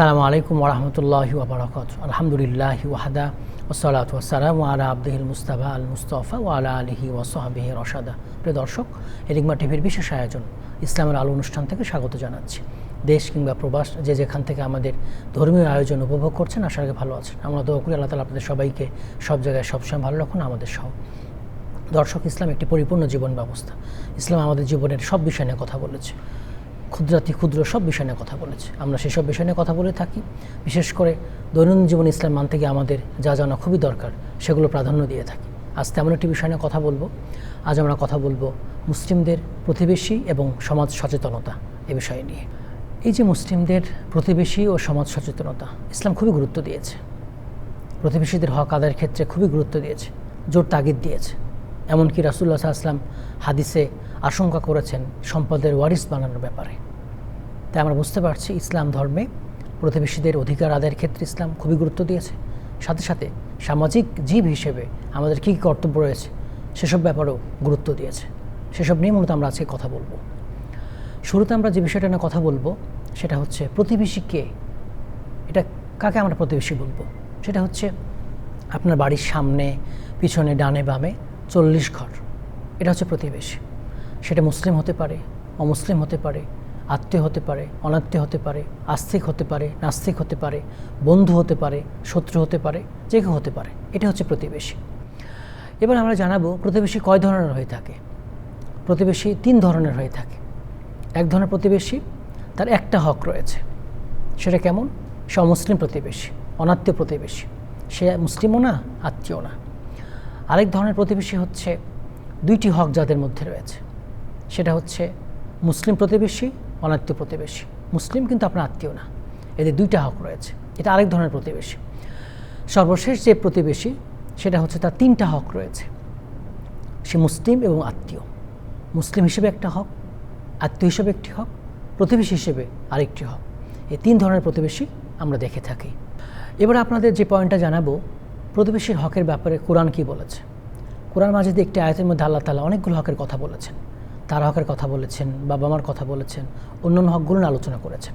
আসসালামু আলাইকুম ওরহমতুল্লাহি ওবরাকাত আলহামদুলিল্লাহ ওয়াহাদা ওসালাত ওসালাম আলা আব্দুল মুস্তাফা আল মুস্তফা ও আলা আলিহি ওয়াসাহাবিহি রশাদা। প্রিয় দর্শক এরিগমা টিভির বিশেষ আয়োজন ইসলামের আলো অনুষ্ঠান থেকে স্বাগত জানাচ্ছি। দেশ কিংবা প্রবাস যে যেখান থেকে আমাদের ধর্মীয় আয়োজন উপভোগ করছেন, আশা করি ভালো আছেন। আমরা দোয়া করি আল্লাহ তালা আপনাদের সবাইকে সব জায়গায় সবসময় ভালো রাখুন, আমাদের সহ। দর্শক, ইসলাম একটি পরিপূর্ণ জীবন ব্যবস্থা। ইসলাম আমাদের জীবনের সব বিষয় নিয়ে কথা বলেছে। ক্ষুদ্রাতি ক্ষুদ্র সব বিষয় নিয়ে কথা বলেছে। আমরা সেসব বিষয় নিয়ে কথা বলে থাকি। বিশেষ করে দৈনন্দিন জীবন ইসলাম মানতে গিয়ে আমাদের যা জানা খুবই দরকার, সেগুলো প্রাধান্য দিয়ে থাকি। আজ তেমন একটি বিষয় নিয়ে কথা বলব। আজ আমরা কথা বলব মুসলিমদের প্রতিবেশী এবং সমাজ সচেতনতা এ বিষয় নিয়ে। এই যে মুসলিমদের প্রতিবেশী ও সমাজ সচেতনতা, ইসলাম খুবই গুরুত্ব দিয়েছে। প্রতিবেশীদের হক আদায়ের ক্ষেত্রে খুবই গুরুত্ব দিয়েছে। জোর তাগিদ দিয়েছে। এমনকি রাসুল্লাহ আসলাম হাদিসে আশঙ্কা করেছেন সম্পদের ওয়ারিস বানানোর ব্যাপারে। তাই আমরা বুঝতে পারছি ইসলাম ধর্মে প্রতিবেশীদের অধিকার আদায়ের ক্ষেত্রে ইসলাম খুবই গুরুত্ব দিয়েছে। সাথে সাথে সামাজিক জীব হিসেবে আমাদের কী কী কর্তব্য রয়েছে সেসব ব্যাপারেও গুরুত্ব দিয়েছে। সেসব নিয়ে মূলত আমরা আজকে কথা বলব। শুরুতে আমরা যে বিষয়টা নিয়ে কথা বলব সেটা হচ্ছে প্রতিবেশী কে? এটা কাকে আমরা প্রতিবেশী বলব? সেটা হচ্ছে আপনার বাড়ির সামনে, পিছনে, ডানে, বামে চল্লিশ ঘর। এটা হচ্ছে প্রতিবেশী। সেটা মুসলিম হতে পারে, অমুসলিম হতে পারে, আত্মীয় হতে পারে, অনাত্মীয় হতে পারে, আস্তিক হতে পারে, নাস্তিক হতে পারে, বন্ধু হতে পারে, শত্রু হতে পারে, যে কেউ হতে পারে। এটা হচ্ছে প্রতিবেশী। এবার আমরা জানাব প্রতিবেশী কয় ধরনের হয়ে থাকে। প্রতিবেশী তিন ধরনের হয়ে থাকে। এক ধরনের প্রতিবেশী, তার একটা হক রয়েছে। সেটা কেমন? সে অমুসলিম প্রতিবেশী, অনাত্মীয় প্রতিবেশী। সে মুসলিমও না আত্মীয় না। আরেক ধরনের প্রতিবেশী হচ্ছে দুইটি হক যাদের মধ্যে রয়েছে। সেটা হচ্ছে মুসলিম প্রতিবেশী, অনাত্মীয় প্রতিবেশী। মুসলিম কিন্তু আপনার আত্মীয় না। এদের দুইটা হক রয়েছে। এটা আরেক ধরনের প্রতিবেশী। সর্বশেষ যে প্রতিবেশী, সেটা হচ্ছে তার তিনটা হক রয়েছে। সে মুসলিম এবং আত্মীয়। মুসলিম হিসেবে একটা হক, আত্মীয় হিসেবে একটি হক, প্রতিবেশী হিসেবে আরেকটি হক। এই তিন ধরনের প্রতিবেশী আমরা দেখে থাকি। এবার আপনাদের যে পয়েন্টটা জানাব প্রতিবেশীর হকের ব্যাপারে কোরআন কি বলেছে? কোরআন মাজিদে একটি আয়তের মধ্যে আল্লাহ তালা অনেকগুলো হকের কথা বলেছেন। তার হকের কথা বলেছেন, বাবা মার কথা বলেছেন অন্যান্য হকগুলো আলোচনা করেছেন।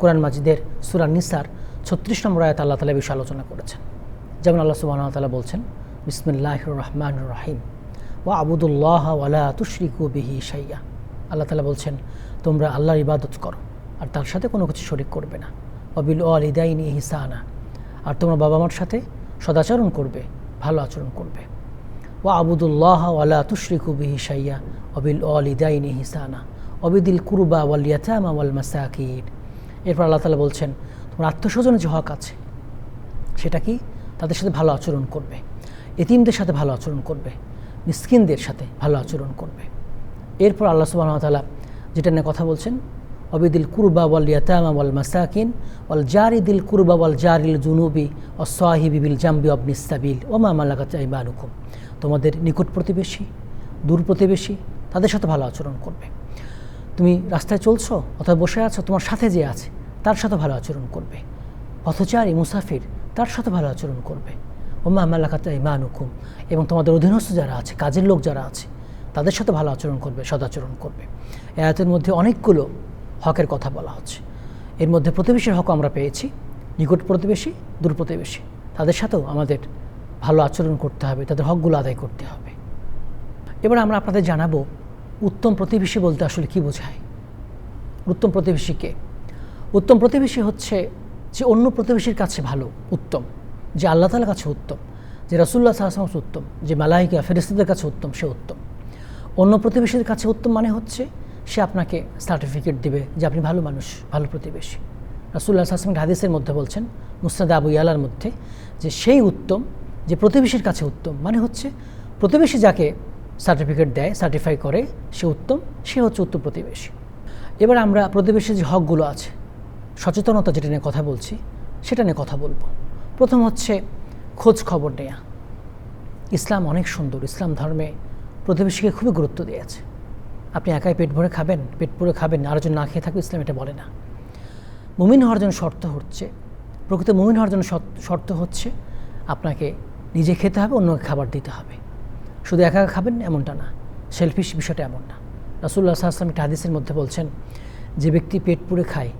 কোরআন মাজিদের সুরান নিসার ছত্রিশ নম্বর আয়াত আল্লাহ তালা বিষয়ে আলোচনা করেছেন। যেমন আল্লাহ সুবাহ তালা বলছেন বিসমিল্লাহ রহমান রাহিম। ও আবুদুল্লাহ ওয়ালা তুশরিকু বিহি সাইয়া আল্লাহ তালা বলছেন, তোমরা আল্লাহর ইবাদত করো, আর তার সাথে কোনো কিছু শরিক করবে না। অবিল ও আলিদাইনি হিসানা আর তোমরা বাবা মার সাথে সদাচরণ করবে, ভালো আচরণ করবে। ও আবুদুল্লাহ ওয়ালা তুশরিকু বিহি সাইয়া অবিল ও আলিদাইনি হিসানা অবিদিল কুরবা ওয়াল ইয়াতামা ওয়াল মাসাকির এরপর আল্লাহ তালা বলছেন, তোমার আত্মস্বজনের যে হক আছে, সেটা কি? তাদের সাথে ভালো আচরণ করবে। এতিমদের সাথে ভালো আচরণ করবে। মিসকিনদের সাথে ভালো আচরণ করবে। এরপর আল্লাহ সুবাহ তালা যেটা নিয়ে কথা বলছেন অবিদিল কুরবা ওয়াল ইয়াতামা ওয়াল মাসাকিন ওয়াল জারি দিল কুরবা ওয়াল জারিল জুনুবি ও সাহিবি বিল জাম্বি অবনিস্তাবিল ও মা মালাকাত ইমানুকুম তোমাদের নিকট প্রতিবেশী, দূর প্রতিবেশী তাদের সাথে ভালো আচরণ করবে। তুমি রাস্তায় চলছো অথবা বসে আছো, তোমার সাথে যে আছে তার সাথে ভালো আচরণ করবে। পথচারী, মুসাফির তার সাথে ভালো আচরণ করবে। ওমা মালাকাত ইমানুকুম এবং তোমাদের অধীনস্থ যারা আছে, কাজের লোক যারা আছে তাদের সাথে ভালো আচরণ করবে, সদাচরণ করবে। এ মধ্যে অনেকগুলো হকের কথা বলা হচ্ছে। এর মধ্যে প্রতিবেশীর হক আমরা পেয়েছি। নিকট প্রতিবেশী, দূর প্রতিবেশী। তাদের সাথেও আমাদের ভালো আচরণ করতে হবে, তাদের হকগুলো আদায় করতে হবে। এবার আমরা আপনাদের জানাব, উত্তম প্রতিবেশী বলতে আসলে কি বোঝায়? উত্তম প্রতিবেশীকে উত্তম প্রতিবেশী হচ্ছে যে অন্য প্রতিবেশীর কাছে ভালো, উত্তম। যে আল্লাহ তালার কাছে উত্তম। যে রসুল্লাহ সাহসাম উত্তম। যে মালাহিকা ফেরিস্তাদের কাছে উত্তম, সে উত্তম। অন্য প্রতিবেশীর কাছে উত্তম মানে হচ্ছে সে আপনাকে সার্টিফিকেট দিবে যে আপনি ভালো মানুষ, ভালো প্রতিবেশী। রসুল্লাহ আসলাম হাদিসের মধ্যে বলছেন মুস্তাদ আবু ইয়ালার মধ্যে, যে সেই উত্তম, যে প্রতিবেশীর কাছে উত্তম মানে হচ্ছে প্রতিবেশী যাকে সার্টিফিকেট দেয় সার্টিফাই করে, সে উত্তম, সে হচ্ছে উত্তম প্রতিবেশী। এবার আমরা প্রতিবেশীর যে হকগুলো আছে, সচেতনতা যেটা নিয়ে কথা বলছি, সেটা নিয়ে কথা বলব। প্রথম হচ্ছে খোঁজ খবর নেয়া। ইসলাম অনেক সুন্দর, ইসলাম ধর্মে প্রতিবেশীকে খুবই গুরুত্ব দিয়েছে আপনি একাই পেট ভরে খাবেন, পেট ভরে খাবেন আরেকজন না খেয়ে থাকবে, ইসলাম এটা বলে না। মুমিন হওয়ার জন্য শর্ত হচ্ছে, প্রকৃত মুমিন হওয়ার জন্য শর্ত হচ্ছে আপনাকে নিজে খেতে হবে, অন্যকে খাবার দিতে হবে। শুধু একা একা খাবেন এমনটা না সেলফিশ বিষয়টা এমন না। রাসুল্লাহ আসলাম একটা হাদিসের মধ্যে বলছেন, যে ব্যক্তি পেট পুড়ে খায়,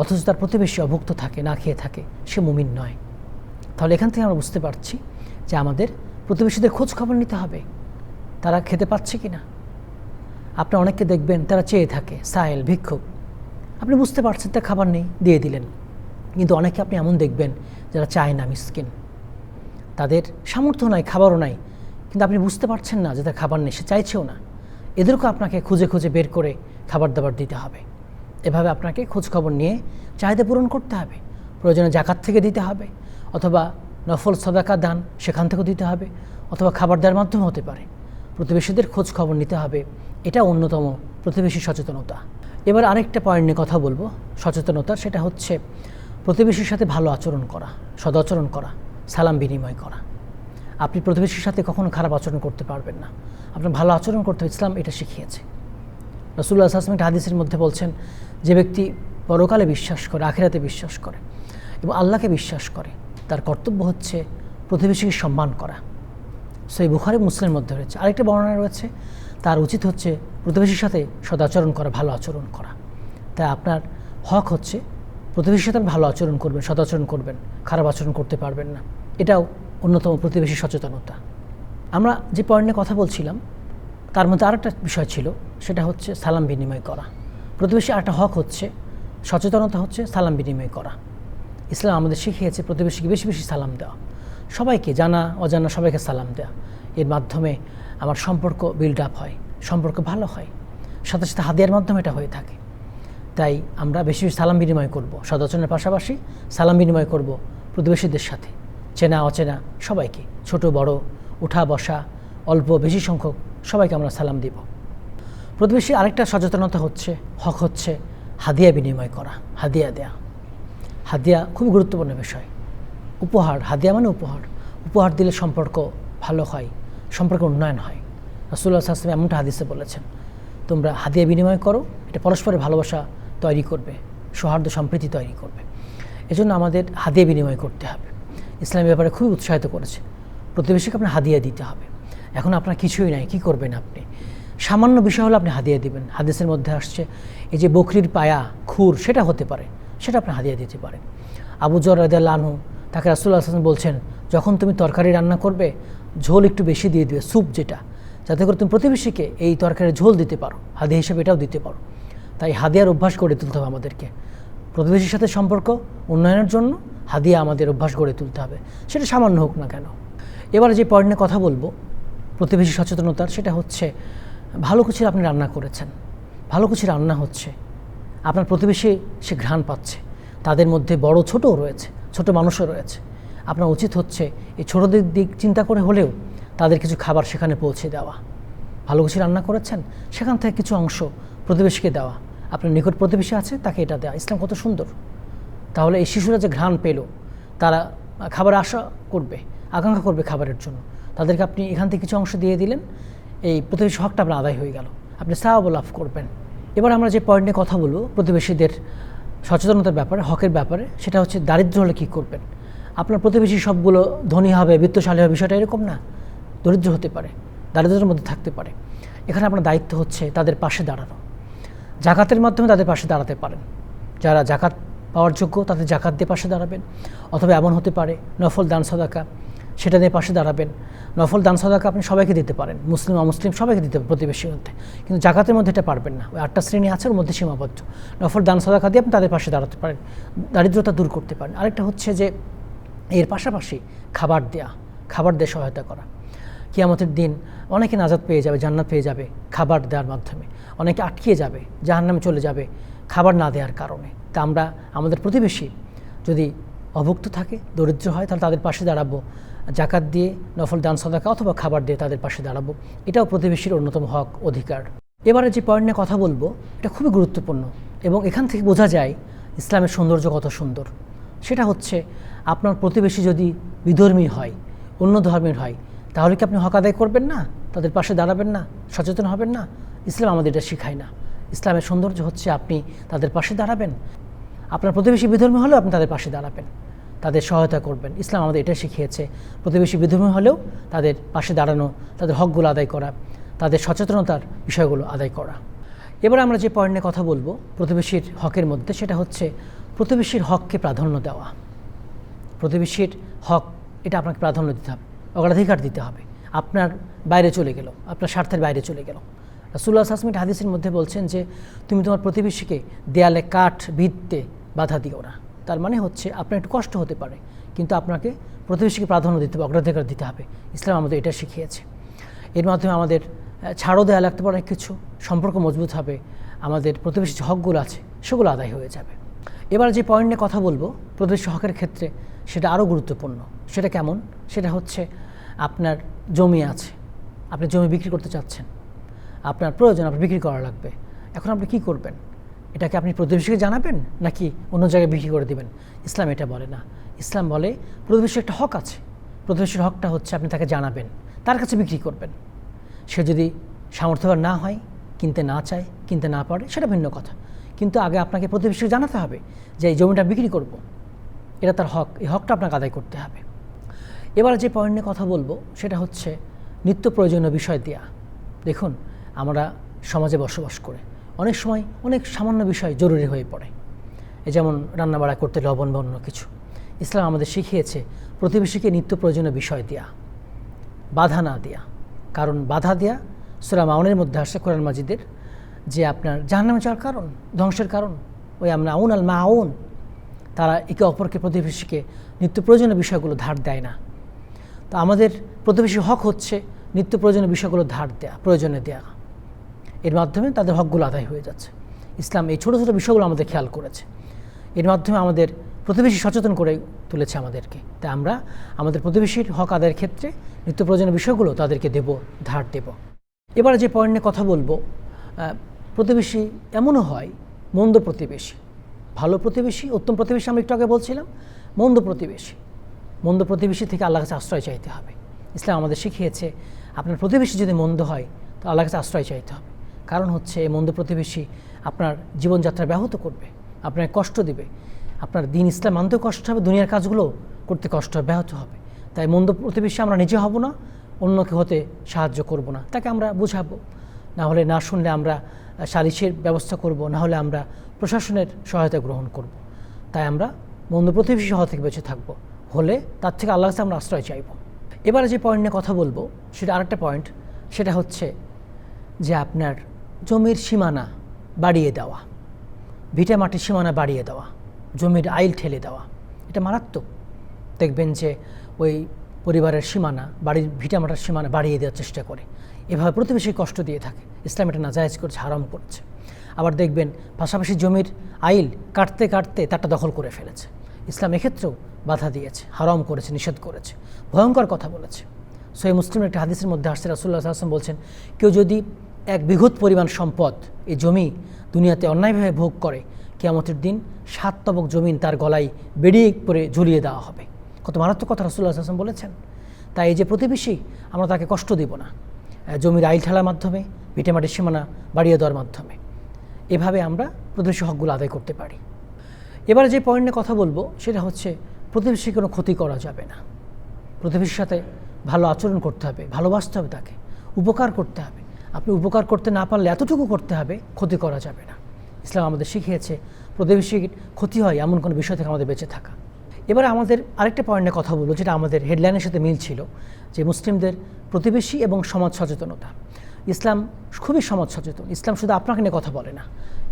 অথচ তার প্রতিবেশী অভুক্ত থাকে, না খেয়ে থাকে, সে মুমিন নয়। তাহলে এখান থেকে আমরা বুঝতে পারছি যে আমাদের প্রতিবেশীদের খোঁজ খবর নিতে হবে, তারা খেতে পাচ্ছে কি না আপনি অনেককে দেখবেন, তারা চেয়ে থাকে, সাহেল, ভিক্ষুক। আপনি বুঝতে পারছেন তার খাবার নেই, দিয়ে দিলেন। কিন্তু অনেকে আপনি এমন দেখবেন, যারা চায় না মিসকিন। তাদের সামর্থ্য নাই, খাবারও নাই। কিন্তু আপনি বুঝতে পারছেন না যে তার খাবার নেই, সে চাইছেও না। এদেরকেও আপনাকে খুঁজে খুঁজে বের করে খাবার দাবার দিতে হবে। এভাবে আপনাকে খোঁজ খবর নিয়ে চাহিদা পূরণ করতে হবে। প্রয়োজনে জাকাত থেকে দিতে হবে, অথবা নফল সদাকা দান সেখান থেকেও দিতে হবে, অথবা খাবার দেওয়ার মাধ্যমে হতে পারে। প্রতিবেশীদের খোঁজ খবর নিতে হবে। এটা অন্যতম প্রতিবেশী সচেতনতা। এবার আরেকটা পয়েন্ট নিয়ে কথা বলব। সচেতনতা সেটা হচ্ছে প্রতিবেশীর সাথে ভালো আচরণ করা, সদাচরণ করা, সালাম বিনিময় করা। আপনি প্রতিবেশীর সাথে কখনো খারাপ আচরণ করতে পারবেন না। আপনার ভালো আচরণ করতে ইসলাম এটা শিখিয়েছে। রসুল্লাহ আসলাম একটা হাদিসের মধ্যে বলছেন, যে ব্যক্তি পরকালে বিশ্বাস করে, আখেরাতে বিশ্বাস করে এবং আল্লাহকে বিশ্বাস করে, তার কর্তব্য হচ্ছে প্রতিবেশীকে সম্মান করা। সেই বুখারি মুসলিমের মধ্যে রয়েছে। আরেকটা বর্ণনা রয়েছে, তার উচিত হচ্ছে প্রতিবেশীর সাথে সদাচরণ করা, ভালো আচরণ করা। তাই আপনার হক হচ্ছে প্রতিবেশীর সাথে ভালো আচরণ করবেন, সদাচরণ করবেন, খারাপ আচরণ করতে পারবেন না। এটাও অন্যতম প্রতিবেশী সচেতনতা। আমরা যে পয়েন্ট কথা বলছিলাম, তার মধ্যে আরেকটা বিষয় ছিল, সেটা হচ্ছে সালাম বিনিময় করা। প্রতিবেশী আরেকটা হক হচ্ছে, সচেতনতা হচ্ছে সালাম বিনিময় করা। ইসলাম আমাদের শিখিয়েছে, প্রতিবেশীকে বেশি বেশি সালাম দেওয়া। সবাইকে জানা, অজানা সবাইকে সালাম দেওয়া এর মাধ্যমে আমার সম্পর্ক বিল্ড আপ হয়, সম্পর্ক ভালো হয়। সাথে সাথে হাদিয়ার মাধ্যমে এটা হয়ে থাকে। তাই আমরা বেশি বেশি সালাম বিনিময় করব, সদাচরণের পাশাপাশি সালাম বিনিময় করব প্রতিবেশীদের সাথে। চেনা, অচেনা সবাইকে, ছোট, বড়, উঠা, বসা, অল্প, বেশি সংখ্যক সবাইকে আমরা সালাম দিব। প্রতিবেশী আরেকটা সচেতনতা হচ্ছে, হক হচ্ছে হাদিয়া বিনিময় করা, হাদিয়া দেয়া। হাদিয়া খুব গুরুত্বপূর্ণ বিষয়। উপহার, হাদিয়া মানে উপহার। উপহার দিলে সম্পর্ক ভালো হয়, সম্পর্ক উন্নয়ন হয়। রাসুল্লাহ আসলাম এমনটা হাদিসে বলেছেন, তোমরা হাদিয়া বিনিময় করো, এটা পরস্পরের ভালোবাসা তৈরি করবে, সৌহার্দ্য, সম্প্রীতি তৈরি করবে। এজন্য আমাদের হাদিয়া বিনিময় করতে হবে। ইসলামের ব্যাপারে খুবই উৎসাহিত করেছে। প্রতিবেশীকে আপনার হাদিয়া দিতে হবে। এখন আপনার কিছুই নাই, কি করবেন আপনি? সামান্য বিষয় হলে আপনি হাদিয়া দিবেন। হাদিসের মধ্যে আসছে, এই যে বকরির পায়া, খুর, সেটা হতে পারে, সেটা আপনি হাদিয়া দিতে পারেন। আবু জর রাদিয়াল্লাহু আনহু তাকে রাসুল্লাহ আসলাম বলছেন, যখন তুমি তরকারি রান্না করবে, ঝোল একটু বেশি দিয়ে দিবে, স্যুপ যেটা। যাতে করে তুমি প্রতিবেশীকে এই তরকারির ঝোল দিতে পারো, হাদি হিসেবে এটাও দিতে পারো। তাই হাদিয়ার অভ্যাস গড়ে তুলতে হবে আমাদেরকে। প্রতিবেশীর সাথে সম্পর্ক, উন্নয়নের জন্য হাদিয়া আমাদের অভ্যাস গড়ে তুলতে হবে। সেটা সামান্য হোক না কেন। এবারে যে পয়েন্ট নিয়ে কথা বলব, প্রতিবেশী সচেতনতার সেটা হচ্ছে, ভালো কিছু আপনি রান্না করেছেন, ভালো কিছু রান্না হচ্ছে, আপনার প্রতিবেশী সে ঘ্রাণ পাচ্ছে, তাদের মধ্যে বড় ছোটও রয়েছে ছোট মানুষও রয়েছে। আপনার উচিত হচ্ছে এই ছোটদের দিক চিন্তা করে হলেও তাদের কিছু খাবার সেখানে পৌঁছে দেওয়া। ভালো কিছু রান্না করেছেন, সেখান থেকে কিছু অংশ প্রতিবেশীকে দেওয়া। আপনার নিকট প্রতিবেশী আছে, তাকে এটা দেওয়া। ইসলাম কত সুন্দর। তাহলে এই শিশুরা যে ঘ্রাণ পেল, তারা খাবার আশা করবে, আকাঙ্ক্ষা করবে খাবারের জন্য। তাদেরকে আপনি এখান থেকে কিছু অংশ দিয়ে দিলেন, এই প্রতিবেশী হকটা আপনার আদায় হয়ে গেল। আপনি সাহাব লাভ করবেন। এবার আমরা যে পয়েন্ট নিয়ে কথা বলব, প্রতিবেশীদের সচেতনতার ব্যাপারে, হকের ব্যাপারে, সেটা হচ্ছে দারিদ্র হলে কী করবেন? আপনার প্রতিবেশী সবগুলো ধনী হবে, বিত্তশালী হবে, বিষয়টা এরকম না। দরিদ্র হতে পারে দারিদ্রের মধ্যে থাকতে পারে। এখানে আপনার দায়িত্ব হচ্ছে তাদের পাশে দাঁড়ানো। জাকাতের মাধ্যমে তাদের পাশে দাঁড়াতে পারেন। যারা জাকাত পাওয়ার যোগ্য, তাদের জাকাত দিয়ে পাশে দাঁড়াবেন। অথবা এমন হতে পারে, নফল দান, সদাকা। সেটা দিয়ে পাশে দাঁড়াবেন। নফল দান সদাকা আপনি সবাইকে দিতে পারেন। মুসলিম, অমুসলিম সবাইকে দিতে পারেন প্রতিবেশীর মধ্যে। কিন্তু জাকাতের মধ্যে এটা পারবেন না। ওই আটটা শ্রেণি আছে, ওর মধ্যে সীমাবদ্ধ। নফল দান সদাকা দিয়ে আপনি তাদের পাশে দাঁড়াতে পারেন। দারিদ্রতা দূর করতে পারেন। আরেকটা হচ্ছে যে, এর পাশাপাশি খাবার দেয়া, খাবার দিয়ে সহায়তা করা। কিয়ামতের দিন অনেকে নাজাদ পেয়ে যাবে, জান্নাত পেয়ে যাবে খাবার দেওয়ার মাধ্যমে। অনেকে আটকিয়ে যাবে, জাহান্নামে চলে যাবে খাবার না দেওয়ার কারণে। তা আমরা, আমাদের প্রতিবেশী যদি অভুক্ত থাকে, দরিদ্র হয়, তাহলে তাদের পাশে দাঁড়াবো। জাকাত দিয়ে নফল দান, সদাকা অথবা খাবার দিয়ে তাদের পাশে দাঁড়াবো। এটাও প্রতিবেশীর অন্যতম হক, অধিকার। এবারে যে পয়েন্ট নিয়ে কথা বলব, এটা খুবই গুরুত্বপূর্ণ এবং এখান থেকে বোঝা যায় ইসলামের সৌন্দর্য কত সুন্দর। সেটা হচ্ছে, আপনার প্রতিবেশী যদি বিধর্মী হয়, অন্য ধর্মের হয়, তাহলে কি আপনি হক আদায় করবেন না? তাদের পাশে দাঁড়াবেন না? সচেতন হবেন না? ইসলাম আমাদের এটা শেখায় না। ইসলামের সৌন্দর্য হচ্ছে আপনি তাদের পাশে দাঁড়াবেন। আপনার প্রতিবেশী বিধর্মী হলেও আপনি তাদের পাশে দাঁড়াবেন। তাদের সহায়তা করবেন। ইসলাম আমাদের এটা শিখিয়েছে। প্রতিবেশী বিধর্মী হলেও তাদের পাশে দাঁড়ানো, তাদের হকগুলো আদায় করা, তাদের সচেতনতার বিষয়গুলো আদায় করা। এবার আমরা যে পয়েন্ট কথা বলব প্রতিবেশীর হকের মধ্যে, সেটা হচ্ছে প্রতিবেশীর হককে প্রাধান্য দেওয়া। প্রতিবেশীর হক, এটা আপনাকে প্রাধান্য দিতে হবে, অগ্রাধিকার দিতে হবে। আপনার বাইরে চলে গেল, আপনার স্বার্থের বাইরে চলে গেল। রাসুল্লাহ সাসমিট হাদিসের মধ্যে বলছেন যে, তুমি তোমার প্রতিবেশীকে দেয়ালে কাঠ ভিত্তে বাধা দিও না। তার মানে হচ্ছে আপনার একটু কষ্ট হতে পারে, কিন্তু আপনাকে প্রতিবেশীকে প্রাধান্য দিতে হবে, অগ্রাধিকার দিতে হবে। ইসলাম আমাদের এটা শিখিয়েছে। এর মাধ্যমে আমাদের ছাড়ও দেওয়া লাগতে পারে অনেক কিছু, সম্পর্ক মজবুত হবে, আমাদের প্রতিবেশী যে হকগুলো আছে, সেগুলো আদায় হয়ে যাবে। এবার যে পয়েন্ট নিয়ে কথা বলব, প্রতিবেশী হকের ক্ষেত্রে সেটা আরও গুরুত্বপূর্ণ। সেটা কেমন? সেটা হচ্ছে আপনার জমি আছে, আপনি জমি বিক্রি করতে চাচ্ছেন। আপনার প্রয়োজন আপনার বিক্রি করা লাগবে। এখন আপনি কি করবেন? এটাকে আপনি প্রতিবেশীকে জানাবেন নাকি অন্য জায়গায় বিক্রি করে দিবেন? ইসলাম এটা বলে না। ইসলাম বলে প্রতিবেশীর একটা হক আছে। প্রতিবেশীর হকটা হচ্ছে আপনি তাকে জানাবেন, তার কাছে বিক্রি করবেন। সে যদি সামর্থ্যবান না হয়, কিনতে না চায়, কিনতে না পারে, সেটা ভিন্ন কথা। কিন্তু আগে আপনাকে প্রতিবেশীকে জানাতে হবে যে, এই জমিটা বিক্রি করব। এটা তার হক। এই হকটা আপনাকে আদায় করতে হবে। এবার যে পয়েন্ট নিয়ে কথা বলব, সেটা হচ্ছে নিত্য প্রয়োজনীয় বিষয় দেয়া। দেখুন, আমরা সমাজে বসবাস করে অনেক সময় অনেক সামান্য বিষয় জরুরি হয়ে পড়ে। যেমন রান্নাবাড়া করতে লবণ বা অন্য কিছু। ইসলাম আমাদের শিখিয়েছে, প্রতিবেশীকে নিত্য প্রয়োজনীয় বিষয় দেয়া, বাধা না দেয়া। কারণ বাধা দেয়া সুরা মাউনের মধ্যে আসে কোরআন মাজিদের, যে আপনার জাহান্নামে যাওয়ার কারণ, ধ্বংসের কারণ, ওই আমরা আউন আল মা আউন তারা একে অপরকে, প্রতিবেশীকে নিত্য প্রয়োজনীয় বিষয়গুলো ধার দেয় না। তো আমাদের প্রতিবেশী হক হচ্ছে নিত্য প্রয়োজনীয় বিষয়গুলো ধার দেয়া, প্রয়োজনে দেয়া। এর মাধ্যমে তাদের হকগুলো আদায় হয়ে যাচ্ছে। ইসলাম এই ছোটো ছোটো বিষয়গুলো আমাদের খেয়াল করেছে। এর মাধ্যমে আমাদের প্রতিবেশী সচেতন করে তুলেছে আমাদেরকে। তাই আমরা আমাদের প্রতিবেশীর হক আদায়ের ক্ষেত্রে নিত্য প্রয়োজনীয় বিষয়গুলো তাদেরকে দেব, ধার দেব। এবারে যে পয়েন্ট নিয়ে কথা বলব প্রতিবেশী এমনও হয়, মন্দ প্রতিবেশী। ভালো প্রতিবেশী, উত্তম প্রতিবেশী আমরা একটু আগে বলছিলাম, মন্দ প্রতিবেশী। মন্দ প্রতিবেশী থেকে আল্লাহ কাছে আশ্রয় চাইতে হবে। ইসলাম আমাদের শিখিয়েছে, আপনার প্রতিবেশী যদি মন্দ হয়, তো আল্লাহ কাছে আশ্রয় চাইতে হবে। কারণ হচ্ছে এই মন্দ প্রতিবেশী আপনার জীবনযাত্রা ব্যাহত করবে, আপনাকে কষ্ট দিবে। আপনার দিন ইসলাম মানতেও কষ্ট হবে, দুনিয়ার কাজগুলো করতে কষ্ট হবে, ব্যাহত হবে। তাই মন্দ প্রতিবেশী আমরা নিজে হব না, অন্যকে হতে সাহায্য করব না। তাকে আমরা বুঝাবো। না হলে না শুনলে আমরা সালিশের ব্যবস্থা করব, না হলে আমরা প্রশাসনের সহায়তা গ্রহণ করব। তাই আমরা মন্দ প্রতিবেশী হওয়া থেকে বেঁচে থাকব। হলে তার থেকে আল্লাহ কাছে আমরা আশ্রয় চাইব। এবারে যে পয়েন্ট নিয়ে কথা বলব, সেটা আরেকটা পয়েন্ট সেটা হচ্ছে যে আপনার জমির সীমানা বাড়িয়ে দেওয়া। ভিটা মাটির সীমানা বাড়িয়ে দেওয়া। জমির আইল ঠেলে দেওয়া। এটা মারাত্মক। দেখবেন যে ওই পরিবারের সীমানা, বাড়ির ভিটা ভিটামাটার সীমানা বাড়িয়ে দেওয়ার চেষ্টা করে। এভাবে প্রতিবেশী কষ্ট দিয়ে থাকে। ইসলাম এটা নাজায়জ করছে, হারাম করছে। আবার দেখবেন পাশাপাশি জমির আইল কাটতে কাটতে তারটা দখল করে ফেলেছে। ইসলাম এক্ষেত্রেও বাধা দিয়েছে, হারাম করেছে, নিষেধ করেছে। ভয়ঙ্কর কথা বলেছে। সই মুসলিমের একটা হাদিসের মধ্যে আসছে রাসুল্লাহ আসলাম বলছেন, কেউ যদি এক বিঘত পরিমাণ সম্পদ এই জমি দুনিয়াতে অন্যায়ভাবে ভোগ করে। কেয়ামতের দিন সাত তবক জমিন তার গলায় বেরিয়ে করে ঝুলিয়ে দেওয়া হবে। কত মারাত্মক কথা রসুল্লাহ আসলাম বলেছেন। তাই এই যে প্রতিবেশী, আমরা তাকে কষ্ট দিব না। জমির আইল ঠেলার মাধ্যমে ভিটেমাটির সীমানা বাড়িয়ে দেওয়ার মাধ্যমে। এভাবে আমরা প্রতিবেশী হকগুলো আদায় করতে পারি। এবারে যে পয়েন্টে কথা বলব, সেটা হচ্ছে প্রতিবেশী কোনো ক্ষতি করা যাবে না। প্রতিবেশীর সাথে ভালো আচরণ করতে হবে, ভালোবাসতে হবে তাকে, উপকার করতে হবে। আপনি উপকার করতে না পারলে এতটুকু করতে হবে, ক্ষতি করা যাবে না। ইসলাম আমাদের শিখিয়েছে প্রতিবেশীর ক্ষতি হয় এমন কোনো বিষয় থেকে আমাদের বেঁচে থাকা। এবারে আমাদের আরেকটা পয়েন্টে কথা বলব, যেটা আমাদের হেডলাইনের সাথে মিল ছিল, যে মুসলিমদের প্রতিবেশী এবং সমাজ সচেতনতা। ইসলাম খুবই সমাজ সচেতন, ইসলাম শুধু আপনাকে নিয়ে কথা বলে না,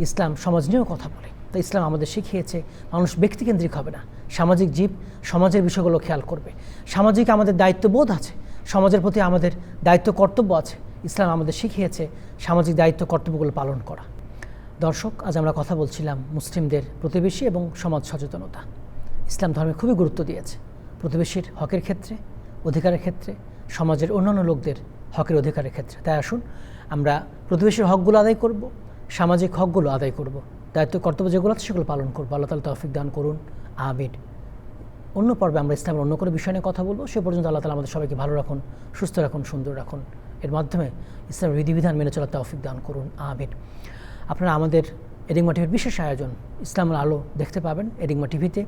ইসলাম সমাজ নিয়েও কথা বলে। তাই ইসলাম আমাদের শিখিয়েছে, মানুষ ব্যক্তিকেন্দ্রিক হবে না, সামাজিক জীব সমাজের বিষয়গুলো খেয়াল করবে। সামাজিক আমাদের দায়িত্ববোধ আছে, সমাজের প্রতি আমাদের দায়িত্ব কর্তব্য আছে ইসলাম আমাদের শিখিয়েছে, সামাজিক দায়িত্ব, কর্তব্যগুলো পালন করা। দর্শক, আজ আমরা কথা বলছিলাম মুসলিমদের প্রতিবেশী এবং সমাজ সচেতনতা। ইসলাম ধর্মে খুবই গুরুত্ব দিয়েছে। প্রতিবেশীর হকের ক্ষেত্রে, অধিকারের ক্ষেত্রে, সমাজের অন্যান্য লোকদের হকের অধিকারের ক্ষেত্রে। তাই আসুন, আমরা প্রতিবেশীর হকগুলো আদায় করব, সামাজিক হকগুলো আদায় করব। দায়িত্ব, কর্তব্য যেগুলো আছে সেগুলো পালন করব। আল্লাহ তালা তৌফিক দান করুন। আমিন। অন্য পর্বে আমরা ইসলামের অন্য কোনো বিষয় নিয়ে কথা বলব। সে পর্যন্ত আল্লাহ তালা আমাদের সবাইকে ভালো রাখুন, সুস্থ রাখুন, সুন্দর রাখুন। এর মাধ্যমে ইসলামের বিধিবিধান মেনে চলার তৌফিক দান করুন, আমিন। আপনারা আমাদের এডিংমা টিভির বিশেষ আয়োজন ইসলামের আলো দেখতে পাবেন এডিংমা টিভিতে,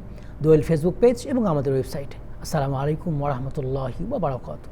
দোয়েল ফেসবুক পেজ এবং আমাদের ওয়েবসাইটে। আসসালামু আলাইকুম ওরহমতুল্লাহি বারাকাতু